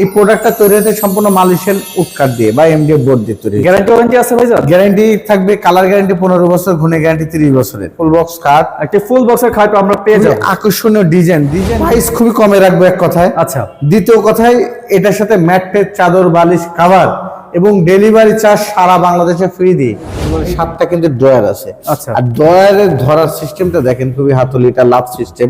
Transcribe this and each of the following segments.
এই প্রোডাক্টটা তৈরি হতে সম্পূর্ণ মালয়েশিয়ান উৎকার দিয়ে বা এমডিএফ বোর্ড দিয়ে তৈরি গ্যারান্টি ওয়ারেন্টি আছে ভাইজান? গ্যারান্টি থাকবে কালার গ্যারান্টি পনেরো বছর ঘুনে গ্যারান্টি তিরিশ বছরের। ফুল বক্স কার্ড একটা ফুল বক্সের খাট আমরা পেয়ে যাব। আকর্ষণীয় ডিজাইন ডিজাইন প্রাইস খুবই কমে রাখব এক কথায়। আচ্ছা। দ্বিতীয় কথায় এটার সাথে ম্যাট্রেস চাদর বালিশ কাভার এবং ডেলিভারি চার্জ সারা বাংলাদেশে ফ্রি দিই সাতটা কিন্তু ড্রয়ার আছে। আচ্ছা। আর ড্রয়ারের ধরার সিস্টেমটা দেখেন খুবই হাতলি এটা লাভ সিস্টেম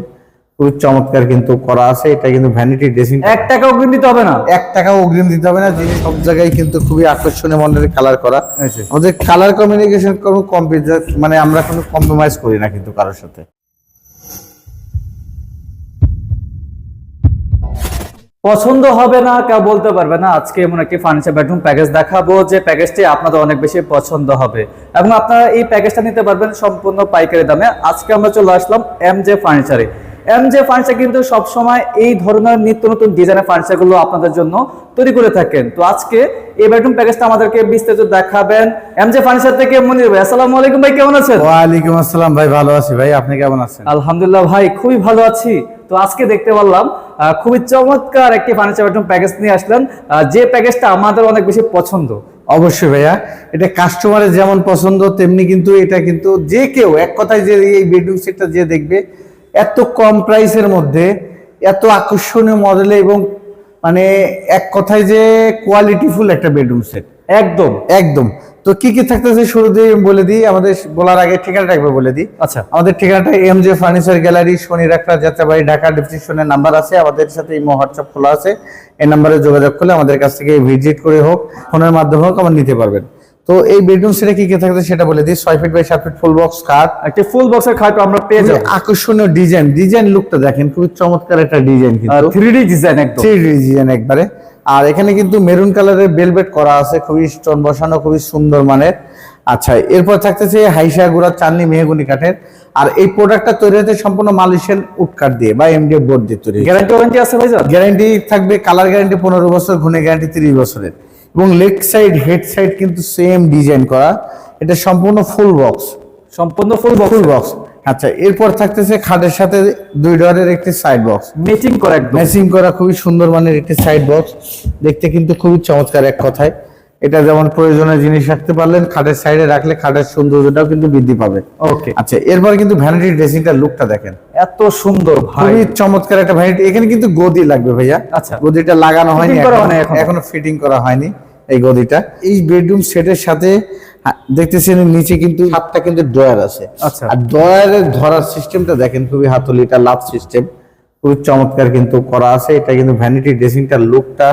খুবই চমৎকার কিন্তু করা আছে। এটা কিন্তু ভ্যানিটি ড্রেসিং এক টাকা অগ্রিম দিতে হবে না? এক টাকাও অগ্রিম দিতে হবে না। জিনিস সব জায়গায় কিন্তু খুবই আকর্ষণীয় মডেলের কালার করা। আমাদের কালার কমিউনিকেশন কোনো কম্পিউটার মানে আমরা কোনো কম্প্রোমাইজ করি না কিন্তু কারোর সাথে। পছন্দ হবে না কেউ বলতে পারবে না। আজকে এমন একটি ফার্নিচার বেডরুম প্যাকেজ দেখাবো যে প্যাকেজটি আপনাদের অনেক বেশি পছন্দ হবে। এবং আপনারা এই প্যাকেজটা নিতে পারবেন সম্পূর্ণ পাইকারি দামে। আজকে আমরা চলে আসলাম এম জে ফার্নিচারে এম জে ফার্নিচার কিন্তু সবসময় এই ধরনের নিত্য নতুন ডিজাইনের ফার্নিচারগুলো আপনাদের জন্য তৈরি করে থাকেন। তো আজকে এই বেডরুম প্যাকেজটা আমাদেরকে বিস্তারিত দেখাবেন। এম জে ফার্নিচার থেকে মনির ভাই আসসালামু আলাইকুম ভাই কেমন আছেন? ওয়ালাইকুম আসসালাম ভাই ভালো আছি। ভাই আপনি কেমন আছেন? আলহামদুলিল্লাহ ভাই খুবই ভালো আছি। তো আজকে দেখতে পারলাম খুবই চমৎকার একটি ফার্নিচার বেডরুম প্যাকেজ নিয়ে আসলেন। যে প্যাকেজটা আমাদের অনেক বেশি পছন্দ। অবশ্যই ভাইয়া এটা কাস্টমারের যেমন পছন্দ তেমনি কিন্তু এটা কিন্তু যে কেউ এক কথায় যে এই বেডরুম সেটটা যে দেখবে এত কম প্রাইসের মধ্যে এত আকর্ষণীয় মডেলে এবং মানে এক কথায় যে কোয়ালিটিফুল একটা বেডরুম সেট একদম। একদম। তো কি কি থাকতেছে শুরুতেই আমি বলে দিই আমাদের বলার আগে ঠিকানাটা একবার বলে দিই। আচ্ছা। আমাদের ঠিকানাটা এম জে ফার্নিচার গ্যালারি শনি রাখলা যাত্রাবাড়ি ঢাকা ডিসক্রিপশনের নাম্বার আছে আমাদের সাথে এই হোয়াটসঅ্যাপ খোলা আছে। এই নাম্বারে যোগাযোগ করলে আমাদের কাছ থেকে ভিজিট করে হোক ফোনের মাধ্যমে হোক আমার নিতে পারবেন। তো এই বেডরুম সেটে কি কি থাকছে সেটা বলে দিই। ছয় ফিট বাই সাত ফিট ফুল বক্স খাট একটি ফুল বক্সের খাট আমরা পেয়ে যাব। আকর্ষণীয় ডিজাইন ডিজাইন লুকটা দেখেন খুবই চমৎকার একটা ডিজাইন কিন্তু। থ্রি ডি ডিজাইন একদম। থ্রি ডিজাইন একবারে। আর এখানে কিন্তু মেরুন কালারের বেলভেট করা আছে খুবই স্টোন বসানো খুবই সুন্দর মানের। আচ্ছা এরপর থাকতেছে হাইসা গুড়া চাননি মেহগুনি কাঠের। আর এই প্রোডাক্টটা তৈরি হতে সম্পূর্ণ মালয়েশিয়ান উটকাট দিয়ে বা এমডিএফ বোর্ড দিয়ে তৈরি গ্যারান্টি ওয়ারেন্টি আছে ভাইজান গ্যারান্টি থাকবে কালার গ্যারান্টি পনেরো বছর ঘুনে গ্যারান্টি তিরিশ বছরের। এবং লেগ সাইড হেড সাইড কিন্তু সেম ডিজাইন করা। এটা সম্পূর্ণ ফুল বক্স সম্পূর্ণ ফুল বক্স ফুল বক্স আচ্ছা এরপর থাকতেছে খাটের সাথে দুই ডোরের একটি সাইড বক্স ম্যাচিং করা একদম। ম্যাচিং করা খুবই সুন্দর মানের একটি সাইড বক্স দেখতে কিন্তু খুবই চমৎকার এক কথায়। এটা যেমন প্রয়োজনীয় জিনিস রাখতে পারলেন খাটের সাইডে রাখলে খাটের সৌন্দর্যটাও কিন্তু বৃদ্ধি পাবে। ওকে আচ্ছা এরপর কিন্তু ভ্যানিটি ড্রেসিংটার লুকটা দেখেন। এত সুন্দর ভাই। খুবই চমৎকার একটা ভ্যানিটি এখানে কিন্তু গদি লাগবে ভাইয়া। আচ্ছা। গদিটা লাগানো হয়নি। এখনও। ফিটিং করা হয়নি। এই গদিটা। এই বেডরুম সেটের সাথে দেখতেছেন নিচে কিন্তু হাতটা কিন্তু ড্রয়ার আছে। আচ্ছা। আর ড্রয়ারের ধরার সিস্টেমটা দেখেন খুবই হাতলি এটা লাভ সিস্টেম। খুবই চমৎকার কিন্তু করা আছে। এটা কিন্তু ভ্যানিটি ড্রেসিংটার লুকটা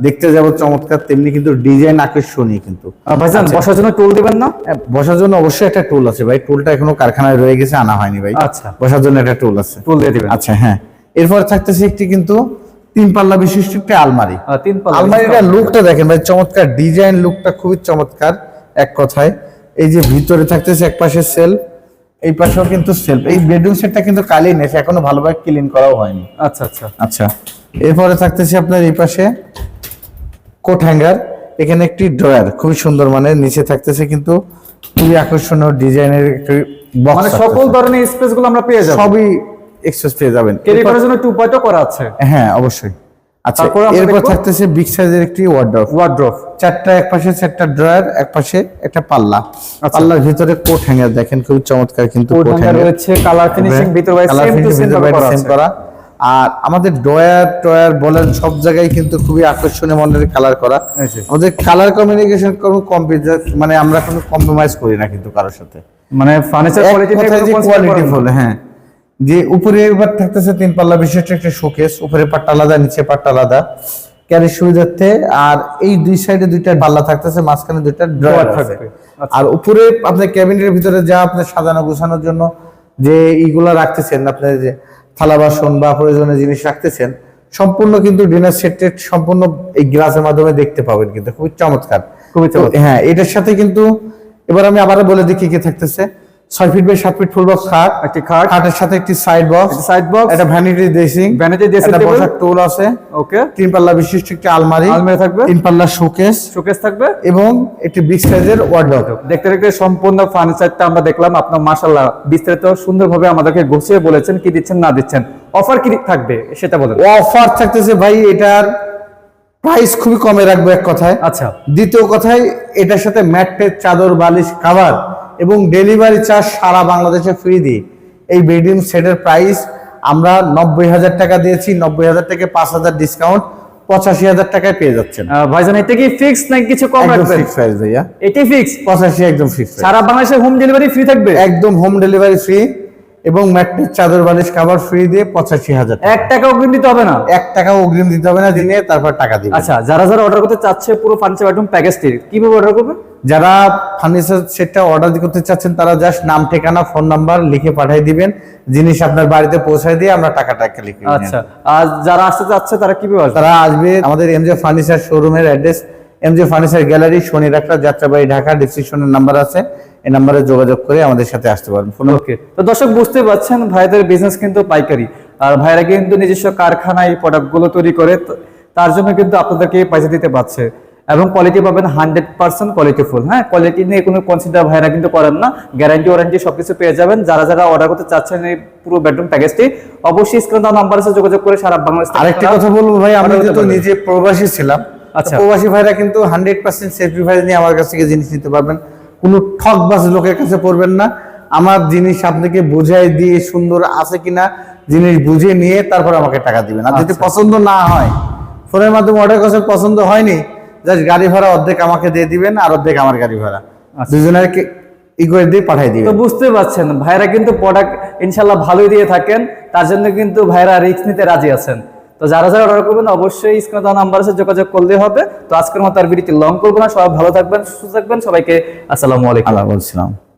দেখতে যাব চমৎকার তেমনি কিন্তু ডিজাইন আকর্ষণীয় কিন্তু। ভাইজান বসার জন্য টুল দিবেন না? হ্যাঁ, বসার জন্য অবশ্যই একটা টুল আছে ভাই। টুলটা এখনও কারখানায় রয়ে গেছে আনা হয়নি ভাই। আচ্ছা। বসার জন্য একটা টুল আছে। টুল দিয়ে দিবেন। আচ্ছা হ্যাঁ। এরপর থাকতেছে একটি কিন্তু তিন পাল্লা বিশিষ্ট একটা আলমারি। আলমারিটার লুকটা দেখেন ভাই চমৎকার ডিজাইন লুকটা খুবই চমৎকার এক কথায়। এই যে ভিতরে থাকতেছে এক পাশে সেলফ এই পাশেও কিন্তু সেলফ এই বেডরুম সেটটা কিন্তু কালি নেছে এখনও ভালোভাবে ক্লিন করাও হয়নি। আচ্ছা আচ্ছা। আচ্ছা এরপরে থাকতেছে আপনার এই পাশে কোট হ্যাঙ্গার এখানে একটি ড্রয়ার খুবই সুন্দর মানে নিচে থাকতেছে কিন্তু খুবই আকর্ষণীয় ডিজাইনের একটি বক্স মানে সকল ধরনের স্পেসগুলো আমরা পেয়ে যাব। সবই পেয়ে যাবেন। ক্যারি করার জন্য টু পয়েন্টও করা আছে। হ্যাঁ অবশ্যই। আচ্ছা এরপর থাকতেছে বিগ সাইজের একটি ওয়ার্ড্রপ ওয়ার্ড্রপ চারটা এক পাশে চারটা ড্রয়ার এক পাশে একটা পাল্লা। আচ্ছা। পাল্লার ভিতরে কোট হ্যাঙ্গার দেখেন খুবই চমৎকার কিন্তু কোট হ্যাঙ্গার রয়েছে কালার ফিনিশিং ভিতর সেম টু সেম করা আর আমাদের ড্রয়ার টয়ার বলেন সব জায়গায় কিন্তু খুবই আকর্ষণীয় মনের কালার করা। আমাদের কালার কমিউনিকেশন কোনো কম্পিউটার মানে আমরা কোনো কম্প্রোমাইজ করি না কিন্তু কারোর সাথে। মানে ফার্নিচার কোয়ালিটি কোয়ালিটি হ্যাঁ। যে উপরে এবার থাকতেছে তিন পাল্লা বিশিষ্ট একটা শোকেস উপরে পাট্টা আলাদা নিচে পাট্টা আলাদা ক্যারির সুবিধার্থে আর এই দুই সাইডে দুইটা পাল্লা থাকতেছে মাঝখানে দুইটা ড্রয়ার থাকবে। আচ্ছা। আর উপরে আপনার ক্যাবিনেটের ভিতরে যা আপনি সাজানো গোছানোর জন্য যে এইগুলা রাখতেছেন আপনার যে থালা বাসন বা প্রয়োজনীয় জিনিস রাখতেছেন সম্পূর্ণ কিন্তু ডিনার সেটের সম্পূর্ণ এই গ্লাসের মাধ্যমে দেখতে পাবেন কিন্তু খুবই চমৎকার খুবই চমৎকার। হ্যাঁ এটার সাথে কিন্তু এবার আমি আবার বলে দিই কি কি থাকতেছে ছয় ফিট বাই সাত ফিট ফুল বক্স খাট একটি খাট। খাটের সাথে একটি সাইড বক্স সাইড বক্স একটা ভ্যানিটি ড্রেসিং Vanity dressing একটা বসার টুল আছে ওকে তিন পাল্লা বিশিষ্ট একটি আলমারি আলমারি থাকবে। তিন পাল্লা শোকেস শোকেস থাকবে। এবং একটি বিগ সাইজের ওয়ার্ডরোব দেখতে দেখতে সম্পূর্ণ ফার্নিচারটা আমরা দেখলাম আপনার মাশাল্লাহ বিস্তারিত সুন্দরভাবে আমাদেরকে গুছিয়ে বলেছেন কি দিচ্ছেন না দিচ্ছেন। অফার কি থাকবে সেটা বলেন। অফার থাকতেছে ভাই এটার প্রাইস খুবই কমে রাখব এক কথায়। আচ্ছা। দ্বিতীয় কথায় এটার সাথে ম্যাটের চাদর বালিশ কাভার এবং ডেলিভারি চার্জ সারা বাংলাদেশে ফ্রি দিই এই বেডরুম সেটের প্রাইস আমরা নব্বই হাজার টাকা দিয়েছি নব্বই হাজার থেকে পাঁচ হাজার ডিসকাউন্ট পঁচাশি হাজার টাকায় পেয়ে যাচ্ছেন। ভাইজান এটা কি ফিক্স নাকি কিছু কম রাখবেন? ফিক্স প্রাইস ভাইয়া। এটাই ফিক্স পঁচাশি একদম ফিক্স সারা বাংলাদেশে হোম ডেলিভারি ফ্রি থাকবে? একদম হোম ডেলিভারি ফ্রি এবং ম্যাট্রেস চাদর বালিশ কাভার ফ্রি দিয়ে পঁচাশি হাজার টাকা। এক টাকা অগ্রিম দিতে হবে না। এক টাকা অগ্রিম দিতে হবে না দিনে তারপর টাকা দিবে। আচ্ছা যারা যারা অর্ডার করতে চাচ্ছে পুরো ফার্নিচার বেডরুম প্যাকেজটি কীভাবে অর্ডার করবে? যারা ফার্নিচার সেটটা অর্ডার করতে চাচ্ছেন তারা জাস্ট নাম ঠিকানা ফোন নাম্বার লিখে পাঠিয়ে দিবেন। জিনিস আপনার বাড়িতে পৌঁছায় দিয়ে আমরা টাকা টাকা লিখে আচ্ছা আর যারা আসতে চাচ্ছে তারা কীভাবে তারা আসবে আমাদের এমজে ফার্নিচার শোরুমের address M J furniture gallery শনি রাখা যাত্রাবাড়ি ঢাকা ডিসক্রিপশনের নাম্বার আছে। এই নাম্বারে যোগাযোগ করে আমাদের সাথে আসতে পারেন ফোন ওকে তো দর্শক বুঝতে পারছেন ভাইদের বিজনেস কিন্তু পাইকারি। আর ভাইরা কিন্তু নিজস্ব কারখানায় এই প্রোডাক্টগুলো তৈরি করে তার জন্য কিন্তু আপনাদেরকে পয়সা দিতে পারছে। এবং কোয়ালিটি পাবেন হান্ড্রেড পার্সেন্ট কোয়ালিটি ফুল হ্যাঁ? কোয়ালিটি নিয়ে কোনো কনসিডার ভাইরা কিন্তু করেন না। গ্যারান্টি ওয়ারেন্টি সবকিছু পেয়ে যাবেন। যারা যারা অর্ডার করতে চাচ্ছেন এই পুরো বেডরুম প্যাকেজটি অবশ্যই স্ক্রিন নাম্বার আছে যোগাযোগ করে সারা বাংলাদেশ আরেকটা কথা বলব ভাই আমরা যেহেতু নিজে প্রবাসী ছিলাম আচ্ছা। প্রবাসী ভাইরা কিন্তু হান্ড্রেড পার্সেন্ট সেফটিফাইড নিয়ে আমার কাছ থেকে জিনিস নিতে পারবেন কোনো ঠকবাজ লোকের কাছে পড়বেন না আমার জিনিস আপনাকে বুঝাই দিয়ে সুন্দর আছে কিনা জিনিস বুঝে নিয়ে তারপর আমাকে টাকা দিবেন আর যদি আচ্ছা। পছন্দ না হয় ফোনের মাধ্যমে অর্ডার করছেন পছন্দ হয়নি জাস্ট গাড়ি ভাড়া অর্ধেক আমাকে দিয়ে দিবেন আর অর্ধেক আমার গাড়ি ভাড়া। দুজনের ই করে দিয়ে পাঠাই তো দিবেন বুঝতে পারছেন ভাইরা কিন্তু প্রোডাক্ট ইনশাল্লাহ ভালোই দিয়ে থাকেন তার জন্য কিন্তু ভাইরা রিস্ক নিতে রাজি আছেন তো যারা যারা অর্ডার করবেন, অবশ্যই স্ক্রিনে দেওয়া নাম্বার আছে, যোগাযোগ করলে হবে। তো আজকের মতো আর ভিডিওটি লং করব না। সবাই ভালো থাকবেন, সুস্থ থাকবেন। সবাইকে আসসালামু আলাইকুম। আল্লাহ বলছিলাম